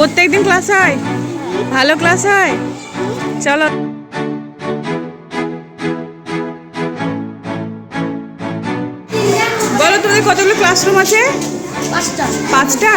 প্রত্যেকদিন ক্লাস হয়। ভালো ক্লাস হয়। চলো। বলো তোমাদের কতগুলো ক্লাসরুম আছে? পাঁচটা। পাঁচটা?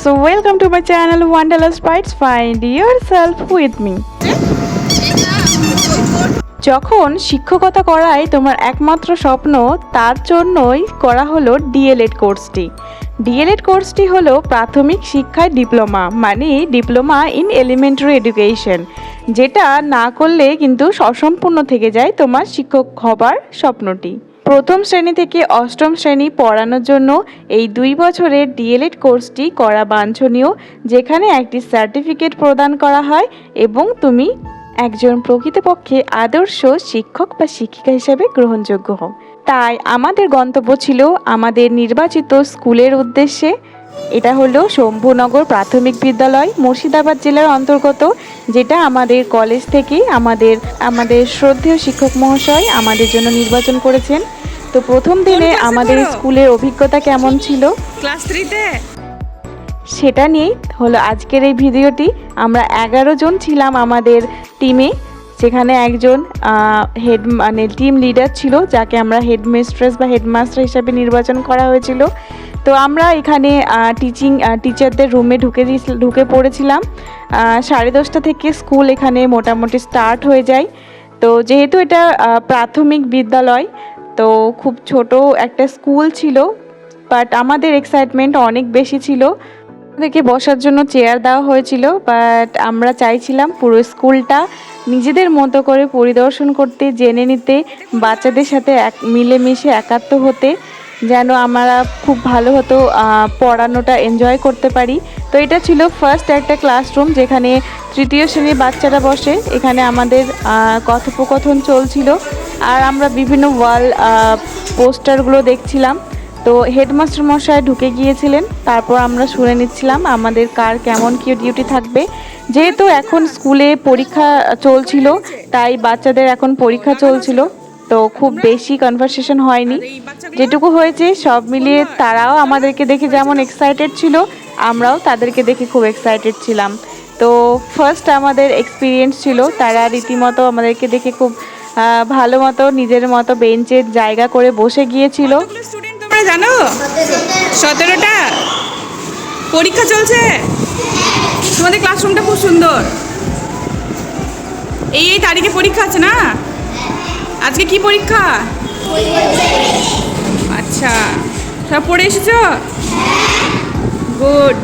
Viewers welcome to my channel wanderlust spites find yourself with যখন শিক্ষকতা করাই তোমার একমাত্র স্বপ্ন, তার জন্যই করা হলো ডিএলএড কোর্সটি ডিএলএড কোর্সটি হলো প্রাথমিক শিক্ষায় ডিপ্লোমা মানে ডিপ্লোমা ইন এলিমেন্টারি এডুকেশন, যেটা না করলে কিন্তু অসম্পূর্ণ থেকে যায় তোমার শিক্ষক হবার স্বপ্নটি। প্রথম শ্রেণি থেকে অষ্টম শ্রেণি পড়ানোর জন্য এই দুই বছরের ডিএলএড কোর্সটি করা বাঞ্ছনীয়, যেখানে একটি সার্টিফিকেট প্রদান করা হয় এবং তুমি একজন প্রকৃতপক্ষে আদর্শ শিক্ষক বা শিক্ষিকা হিসেবে গ্রহণযোগ্য হও। তাই আমাদের গন্তব্য ছিল আমাদের নির্বাচিত স্কুলের উদ্দেশ্যে এটা হলো শম্ভুনগর প্রাথমিক বিদ্যালয় মুর্শিদাবাদ জেলার অন্তর্গত যেটা আমাদের কলেজ থেকে আমাদের আমাদের শ্রদ্ধেয় শিক্ষক মহাশয় আমাদের জন্য নির্বাচন করেছেন। তো প্রথম দিনে আমাদের স্কুলের অভিজ্ঞতা কেমন ছিল? ক্লাস থ্রিতে? সেটা নিয়েই হলো আজকের এই ভিডিওটি। আমরা এগারো জন ছিলাম আমাদের টিমে সেখানে একজন হেড মানে টিম লিডার ছিল যাকে আমরা হেডমিস্ট্রেস বা হেডমাস্টার হিসাবে নির্বাচন করা হয়েছিল। তো আমরা এখানে টিচিং টিচারদের রুমে ঢুকে ঢুকে পড়েছিলাম। সাড়ে দশটা থেকে স্কুল এখানে মোটামুটি স্টার্ট হয়ে যায়। তো যেহেতু এটা প্রাথমিক বিদ্যালয়, তো খুব ছোট একটা স্কুল ছিল বাট আমাদের এক্সাইটমেন্ট অনেক বেশি ছিল। আমাদেরকে বসার জন্য চেয়ার দেওয়া হয়েছিল বাট আমরা চাইছিলাম পুরো স্কুলটা নিজেদের মতো করে পরিদর্শন করতে, জেনে নিতে, বাচ্চাদের সাথে এক, মিলেমিশে একাত্ম হতে। যেন আমরা খুব ভালো হতো পড়ানোটা এনজয় করতে পারি। তো এটা ছিল ফার্স্ট একটা ক্লাসরুম যেখানে তৃতীয় শ্রেণির বাচ্চারা বসে। এখানে আমাদের কথোপকথন চলছিল। আর আমরা বিভিন্ন ওয়াল পোস্টারগুলো দেখছিলাম। তো হেডমাস্টার মশাই ঢুকে গিয়েছিলেন। তারপর আমরা শুনে নিচ্ছিলাম আমাদের কার কেমন কি ডিউটি থাকবে। যেহেতু এখন স্কুলে পরীক্ষা চলছিল, তাই বাচ্চাদের এখন পরীক্ষা চলছিল। তো খুব বেশি কনভারসেশন হয়নি। যেটুকু হয়েছে, সব মিলিয়ে তারাও আমাদেরকে দেখে যেমন এক্সাইটেড ছিল, আমরাও তাদেরকে দেখে খুব এক্সাইটেড ছিলাম। তো ফার্স্ট আমাদের এক্সপিরিয়েন্স ছিল, তারা রীতিমতো আমাদেরকে দেখে খুব ভালো মতো নিজের মতো বেঞ্চের জায়গা করে বসে গিয়েছিল। জানো? সতেরোটা? পরীক্ষা চলছে? তোমাদের ক্লাসরুমটা খুব সুন্দর। এই এই তারিখে পরীক্ষা আছে না? আজকে কি পরীক্ষা? আচ্ছা সব পড়ে এসেছ? গুড।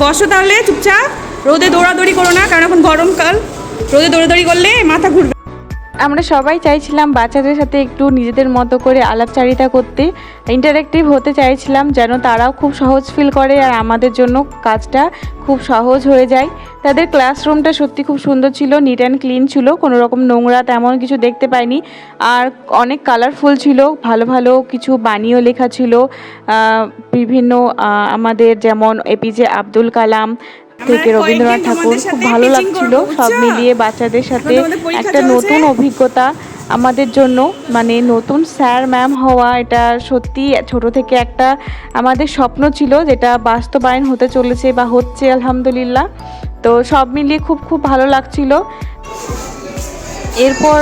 বসো তাহলে, চুপচাপ। রোদে দৌড়াদৌড়ি করো না, কারণ এখন গরমকাল। রোদে দৌড়াদৌড়ি করলে মাথা ঘুরবে। আমরা সবাই চাইছিলাম বাচ্চাদের সাথে একটু নিজেদের মতো করে আলাপচারিতা করতে ইন্টারেক্টিভ হতে চাইছিলাম যেন তারাও খুব সহজ ফিল করে আর আমাদের জন্য কাজটা খুব সহজ হয়ে যায়। তাদের ক্লাসরুমটা সত্যি খুব সুন্দর ছিল নিট অ্যান্ড ক্লিন ছিল, কোনো রকম নোংরা তেমন কিছু দেখতে পাইনি। আর অনেক কালারফুল ছিল, ভালো ভালো কিছু বাণীও লেখা ছিল। বিভিন্ন আমাদের যেমন এপিজে আব্দুল কালাম থেকে রবীন্দ্রনাথ ঠাকুর খুব ভালো লাগছিল সব মিলিয়ে বাচ্চাদের সাথে একটা নতুন অভিজ্ঞতা আমাদের জন্য মানে নতুন স্যার ম্যাম হওয়া এটা সত্যি ছোট থেকে একটা আমাদের স্বপ্ন ছিল যেটা বাস্তবায়ন হতে চলেছে বা হচ্ছে আলহামদুলিল্লাহ। তো সব মিলিয়ে খুব খুব ভালো লাগছিল। এরপর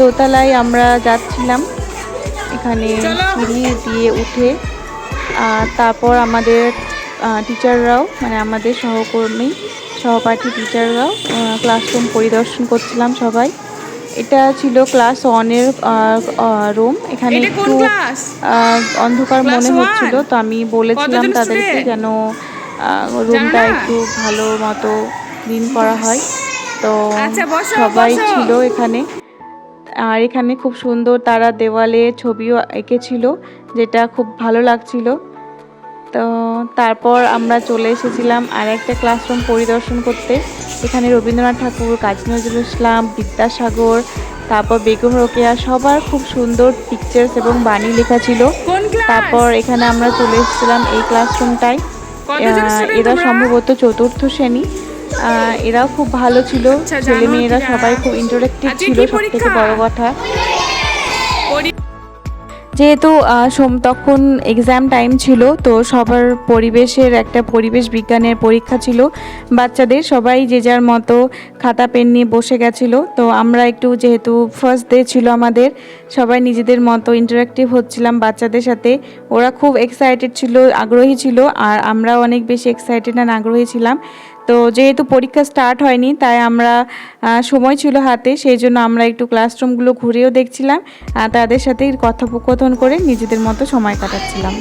দোতলায় আমরা যাচ্ছিলাম। এখানে সিঁড়ি দিয়ে উঠে আর তারপর আমাদের টিচাররাও মানে আমাদের সহকর্মী সহপাঠী টিচাররাও ক্লাসরুম পরিদর্শন করছিলাম সবাই। এটা ছিল ক্লাস ওয়ানের রুম এখানে একটু অন্ধকার মনে? হচ্ছিল তো আমি বলেছিলাম তাদেরকে যেন রুমটা একটু ভালো মতো ক্লিন করা হয়। তো আচ্ছা, সবাই ছিল এখানে। আর এখানে খুব সুন্দর তারা দেওয়ালে ছবিও এঁকেছিল যেটা খুব ভালো লাগছিল। তো তারপর আমরা চলে এসেছিলাম আর একটা ক্লাসরুম পরিদর্শন করতে। এখানে রবীন্দ্রনাথ ঠাকুর কাজী নজরুল ইসলাম বিদ্যাসাগর তারপর বেগম রোকেয়া সবার খুব সুন্দর পিকচার্স এবং বাণী লেখা ছিল। তারপর এখানে আমরা চলে এসেছিলাম এই ক্লাসরুমটায় এরা সম্ভবত চতুর্থ শ্রেণি। এরাও খুব ভালো ছিল। আচ্ছা, ছেলে মেয়েরা সবাই খুব ইন্টারেক্টিভ ছিল সব থেকে? বড় কথা। যেহেতু সোম, তখন এক্সাম টাইম ছিল, তো সবার পরিবেশের একটা পরিবেশ বিজ্ঞানের পরীক্ষা ছিল। বাচ্চাদের সবাই যে যার মতো খাতা, পেন নিয়ে বসে গেছিল। তো আমরা একটু যেহেতু ফার্স্ট ডে ছিল আমাদের, সবাই নিজেদের মতো ইন্টারাক্টিভ হচ্ছিলাম বাচ্চাদের সাথে। ওরা খুব এক্সাইটেড ছিল, আগ্রহী ছিল, আর আমরাও অনেক বেশি এক্সাইটেড আর আগ্রহী ছিলাম। তো যেহেতু পরীক্ষা স্টার্ট হয়নি, তাই আমরা সময় ছিল হাতে, সেই জন্য আমরা একটু ক্লাসরুমগুলো ঘুরেও দেখছিলাম আর তাদের সাথে কথোপকথন করে নিজেদের মতো সময় কাটাচ্ছিলাম।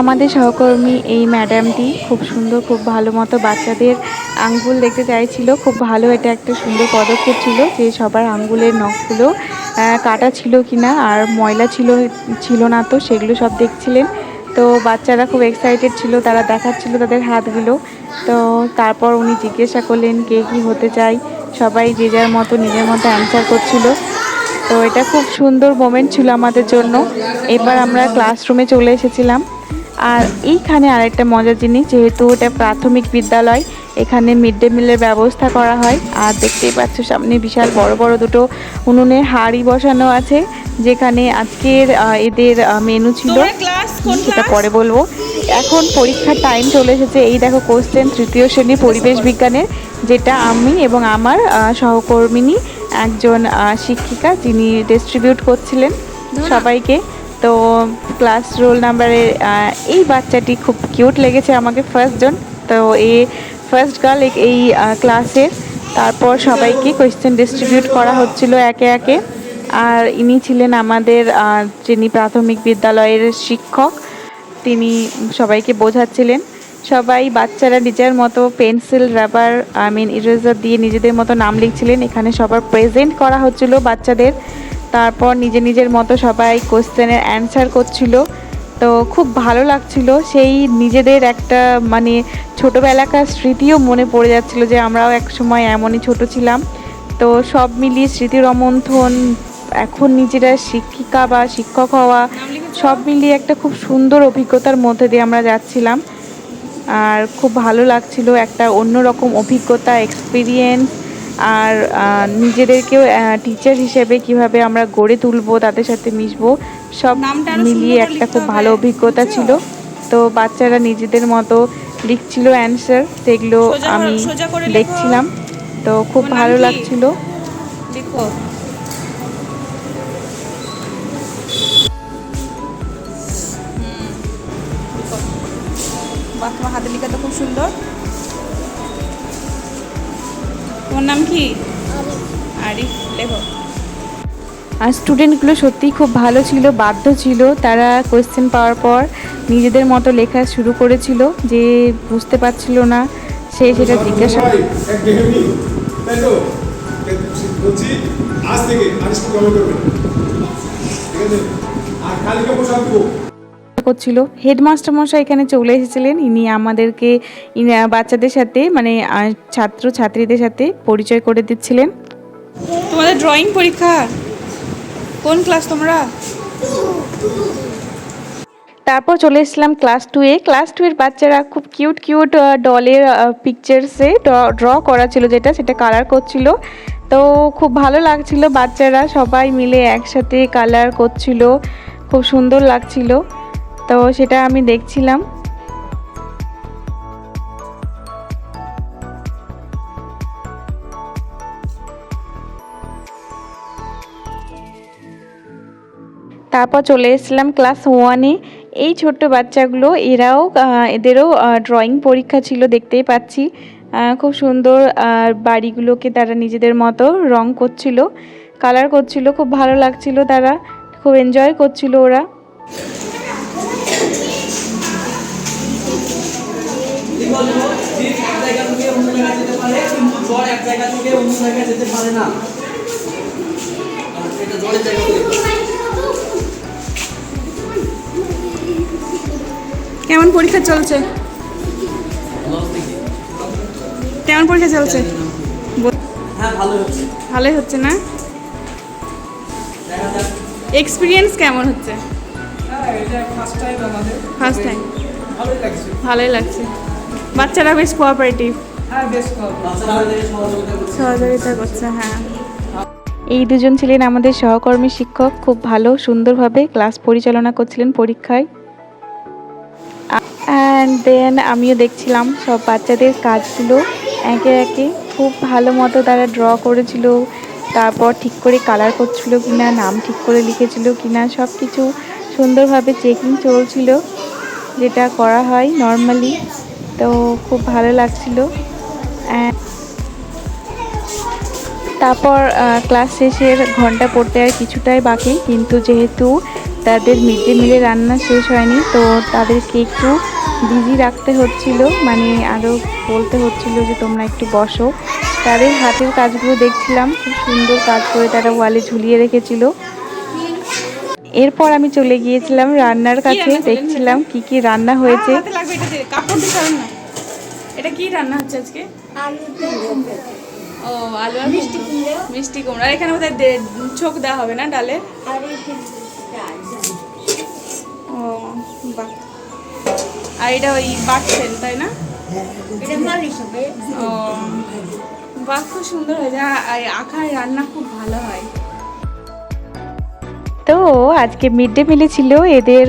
আমাদের সহকর্মী এই ম্যাডামটি খুব সুন্দর, খুব ভালো মতো বাচ্চাদের আঙ্গুল দেখতে চাইছিল। খুব ভালো এটা একটা সুন্দর পদক্ষেপ ছিল যে সবার আঙ্গুলের নখগুলো কাটা ছিল কিনা আর ময়লা ছিল ছিল না তো, সেগুলো সব দেখছিলেন। তো বাচ্চারা খুব এক্সাইটেড ছিল, তারা দেখাচ্ছিল তাদের হাতগুলো। তো তারপর উনি জিজ্ঞাসা করলেন, কে কী হতে চায়? সবাই যে যার মতো, নিজের মতো অ্যান্সার করছিল। তো এটা খুব সুন্দর মোমেন্ট ছিল আমাদের জন্য। এবার আমরা ক্লাসরুমে চলে এসেছিলাম। আর এইখানে আরেকটা মজার জিনিস যেহেতু এটা প্রাথমিক বিদ্যালয় এখানে মিড ডে মিলের ব্যবস্থা করা হয়। আর দেখতেই পাচ্ছ সামনে বিশাল বড় বড় দুটো উনুনের হাঁড়ি বসানো আছে যেখানে আজকের এদের মেনু ছিল। সেটা পরে বলব। এখন পরীক্ষার টাইম চলে এসেছে। এই দেখো কোশ্চেন তৃতীয় শ্রেণি পরিবেশ বিজ্ঞানের যেটা আমি এবং আমার সহকর্মিনী একজন শিক্ষিকা যিনি ডিস্ট্রিবিউট করছিলেন সবাইকে। তো ক্লাস রোল নাম্বারের এই বাচ্চাটি খুব কিউট লেগেছে আমাকে ফার্স্ট জন। তো এ ফার্স্ট গার্ল এই ক্লাসের তারপর সবাইকে কোয়েশ্চেন ডিস্ট্রিবিউট করা হচ্ছিল একে একে। আর ইনি ছিলেন আমাদের যিনি প্রাথমিক বিদ্যালয়ের শিক্ষক, তিনি সবাইকে বোঝাচ্ছিলেন। সবাই বাচ্চারা নিজের মতো pencil rubber I mean eraser দিয়ে নিজেদের মতো নাম লিখছিলেন। এখানে সবার প্রেজেন্ট করা হচ্ছিল বাচ্চাদের। তারপর নিজে নিজের মতো সবাই কোশ্চেনের অ্যান্সার করছিল। তো খুব ভালো লাগছিল। সেই নিজেদের একটা মানে ছোটোবেলাকার স্মৃতিও মনে পড়ে যাচ্ছিল যে আমরাও এক সময় এমনই ছোট ছিলাম। তো সব মিলিয়ে স্মৃতি রমন্থন, এখন নিজেরা শিক্ষিকা বা শিক্ষক হওয়া, সব মিলিয়ে একটা খুব সুন্দর অভিজ্ঞতার মধ্যে দিয়ে আমরা যাচ্ছিলাম। আর খুব ভালো লাগছিল একটা অন্যরকম অভিজ্ঞতা এক্সপিরিয়েন্স আর নিজেদেরকেও টিচার হিসেবে কীভাবে আমরা গড়ে তুলবো তাদের সাথে মিশবো সব মিলিয়ে একটা খুব ভালো অভিজ্ঞতা ছিল। তো বাচ্চারা নিজেদের মতো লিখছিল অ্যান্সার সেগুলো আমি। দেখছিলাম। তো খুব ভালো? লাগছিল। দেখো তোমার হাতের লেখা তো খুব সুন্দর। তোমার নাম কি? আরিফ। লেখো। আর স্টুডেন্টগুলো সত্যিই খুব ভালো ছিল বাধ্য ছিল। তারা কোয়েশ্চেন পাওয়ার পর নিজেদের মতো লেখা শুরু করেছিল যে বুঝতে পারছিল না সে সেটা জিজ্ঞাসা আজ থেকে আর বসাবো করছিল। হেডমাস্টার মশাই এখানে চলে এসেছিলেন। ইনি আমাদেরকে বাচ্চাদের সাথে মানে ছাত্র ছাত্রীদের সাথে পরিচয় করে দিচ্ছিলেন। তোমাদের ড্রয়িং পরীক্ষা? কোন ক্লাস তোমরা? তারপর চলে এসেছিলাম ক্লাস টুয়ে ক্লাস টু এর বাচ্চারা খুব কিউট কিউট ডলের পিকচার্সে ড্র করা ছিল যেটা সেটা কালার করছিল। তো খুব ভালো লাগছিল বাচ্চারা সবাই মিলে একসাথে কালার করছিল। খুব সুন্দর লাগছিল। তো সেটা আমি দেখছিলাম। তারপর চলে এসেছিলাম ক্লাস ওয়ানে। এই ছোট্ট বাচ্চাগুলো, এরাও এদেরও ড্রয়িং পরীক্ষা ছিল, দেখতেই পাচ্ছি। খুব সুন্দর বাড়িগুলোকে তারা নিজেদের মতো রং করছিল কালার করছিল, খুব ভালো লাগছিল তারা, খুব এনজয় করছিল ওরা। বলব জিপ এক জায়গা থেকে অন্য জায়গায় যেতে পারে কিন্তু জ্বর এক জায়গা থেকে অন্য জায়গায় যেতে পারে না। এটা জ্বরের জায়গা কেমন পরীক্ষা চলছে? কেমন পরীক্ষা চলছে? হ্যাঁ ভালো হচ্ছে। ভালোই হচ্ছে না? এক্সপিরিয়েন্স কেমন হচ্ছে? হ্যাঁ ফার্স্ট টাইম ফার্স্ট টাইম ভালোই লাগছে। ভালোই লাগছে। বাচ্চারা বেশ কোঅপারেটিভ হ্যাঁ সহযোগিতা করছে। হ্যাঁ। এই দুজন ছিলেন আমাদের সহকর্মী শিক্ষক খুব ভালো সুন্দরভাবে ক্লাস পরিচালনা করছিলেন পরীক্ষায়। অ্যান্ড দেন আমিও দেখছিলাম সব বাচ্চাদের কাজগুলো একে একে। খুব ভালো মতো তারা ড্র করেছিল তারপর ঠিক করে কালার করছিল কিনা নাম ঠিক করে লিখেছিল কিনা সব কিছু সুন্দরভাবে চেকিং চলছিল যেটা করা হয় নর্মালি তো খুব ভালো লাগছিল। তারপর ক্লাস শেষের ঘণ্টা পড়তে আর কিছুটাই বাকি, কিন্তু যেহেতু তাদের মিড ডে মিলে রান্না শেষ হয়নি, তো তাদেরকে একটু বিজি রাখতে হচ্ছিল। মানে আরও বলতে হচ্ছিল যে, তোমরা একটু বসো। তাদের হাতের কাজগুলো দেখছিলাম, খুব সুন্দর কাজ করে তারা ওয়ালে ঝুলিয়ে রেখেছিল। এরপর আমি চলে গিয়েছিলাম রান্নার কাছে? দেখছিলাম কি কি রান্না হয়েছে। এটা কি রান্না হচ্ছে আজকে? ও আলু আর মিষ্টি কুমড়া। মিষ্টি কুমড়া। আর এখানে বোধহয় দে- ছোক দেওয়া হবে না ডালে? ও বাহ। আর এটা ওই বাটছেন তাই না? ও বাহ খুব সুন্দর হয়েছে। আর আর আখার রান্না খুব ভালো হয়। তো আজকে মিড ডে মিলে ছিল এদের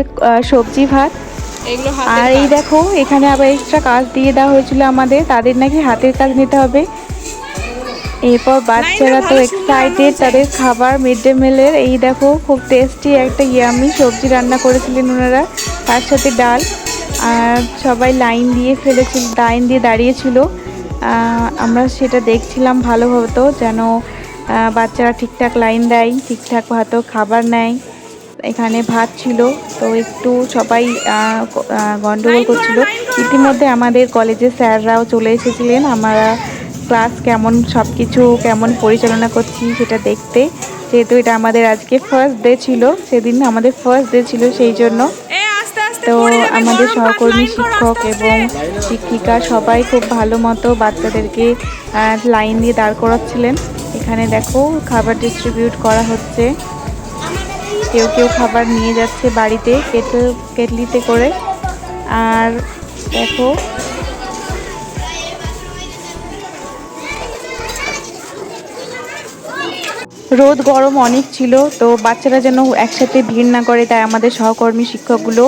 সবজি ভাত। আর এই দেখো এখানে আবার এক্সট্রা কাজ দিয়ে দেওয়া হয়েছিল আমাদের। তাদের নাকি হাতের কাজ নিতে হবে। এরপর বাচ্চারা তো এক্সাইটেড তাদের খাবার মিড ডে মিলের এই দেখো খুব টেস্টি একটা ইয়ামি সবজি রান্না করেছিলেন ওনারা। তার সাথে ডাল। আর সবাই লাইন দিয়ে ফেলেছিল লাইন দিয়ে দাঁড়িয়েছিল। আমরা সেটা দেখছিলাম ভালো হতো যেন বাচ্চারা ঠিকঠাক লাইন দেয় ঠিকঠাক হয়তো খাবার নেয়। এখানে ভাত ছিল তো একটু সবাই গন্ডগোল করছিল। ইতিমধ্যে আমাদের কলেজের স্যাররাও চলে এসেছিলেন। আমরা ক্লাস কেমন সব কিছু কেমন পরিচালনা করছি সেটা দেখতে। যেহেতু এটা আমাদের আজকে ফার্স্ট ডে ছিল সেদিন আমাদের ফার্স্ট ডে ছিল সেই জন্য। তো আমাদের সহকর্মী শিক্ষক এবং শিক্ষিকা সবাই খুব ভালো মতো বাচ্চাদেরকে লাইন দিয়ে দাঁড় করাচ্ছিলেন। এখানে দেখো খাবার ডিস্ট্রিবিউট করা হচ্ছে। কেউ কেউ খাবার নিয়ে যাচ্ছে বাড়িতে কেটল কেটলিতে করে। আর দেখো, রোদ গরম অনেক ছিল, তো বাচ্চারা যেন একসাথে ভিড় না করে, তাই আমাদের সহকর্মী শিক্ষকগুলো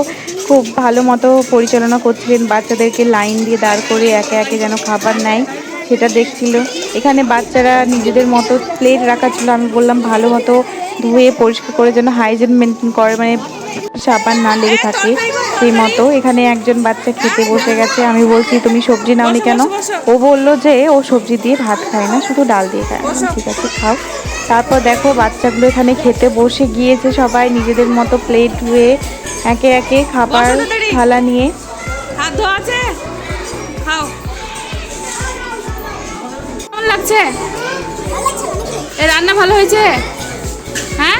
খুব ভালো মতো পরিচালনা করছিলেন। বাচ্চাদেরকে লাইন দিয়ে দাঁড় করে একে একে যেন খাবার নেয়। সেটা দেখছিল। এখানে বাচ্চারা নিজেদের মতো প্লেট রাখা ছিল। আমি বললাম ভালো মতো ধুয়ে পরিষ্কার করে যেন হাইজিন মেনটেন করে। মানে সাবান না লেগে থাকে সেই মতো। এখানে একজন বাচ্চা খেতে বসে গেছে। আমি বলছি তুমি সবজি নাও নাওনি কেন? ও বলল যে ও সবজি দিয়ে ভাত খায় না শুধু ডাল দিয়ে খায়। ঠিক আছে খাও। তারপর দেখো বাচ্চাগুলো এখানে খেতে বসে গিয়েছে সবাই নিজেদের মতো প্লেট ধুয়ে একে একে খাবার থালা নিয়ে। হাত ধোয়া আছে? খাও। কেমন লাগছে? এ, রান্না ভালো হয়েছে? হ্যাঁ?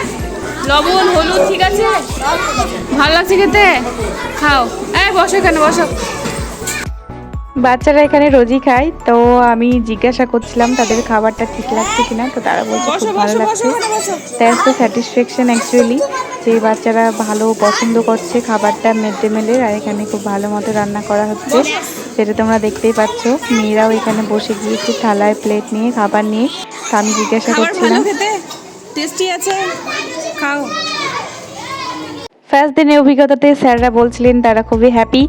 লবণ, হলুদ, ঠিক আছে? ভালো লাগছে খেতে? খাও। এই, বসো কেন বসো। বাচ্চারা এখানে রোজই খায় তো আমি জিজ্ঞাসা করছিলাম তাদের খাবারটা ঠিক লাগছে কিনা তো তারা বলছে খুব ভালো লাগছে। দ্যাটস দ্য স্যাটিসফ্যাকশন অ্যাকচুয়ালি যে বাচ্চারা ভালো পছন্দ করছে খাবারটা মিড ডে মিলের আর এখানে খুব ভালো মতো রান্না করা হচ্ছে। সেটা তোমরা দেখতেই পাচ্ছ মেয়েরাও এখানে বসে গিয়েছে থালায় প্লেট নিয়ে খাবার নিয়ে। তো আমি জিজ্ঞাসা করছিলাম। টেস্টি আছে? খাও। ফার্স্ট দিনের অভিজ্ঞতাতে স্যাররা বলছিলেন তারা খুবই হ্যাপি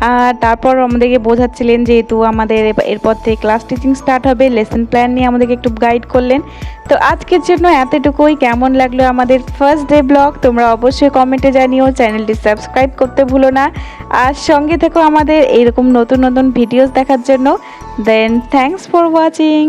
আর তারপর আমাদেরকে বোঝাচ্ছিলেন যেহেতু আমাদের এরপর থেকে ক্লাস টিচিং স্টার্ট হবে লেসন প্ল্যান নিয়ে আমাদেরকে একটু গাইড করলেন। তো আজকের জন্য এতটুকুই। কেমন লাগল আমাদের ফার্স্ট ডে ব্লগ তোমরা অবশ্যই কমেন্টে জানিও। চ্যানেলটি সাবস্ক্রাইব করতে ভুলো না। আর সঙ্গে থেকো আমাদের এরকম নতুন নতুন ভিডিওস দেখার জন্য। দেন থ্যাঙ্কস ফর ওয়াচিং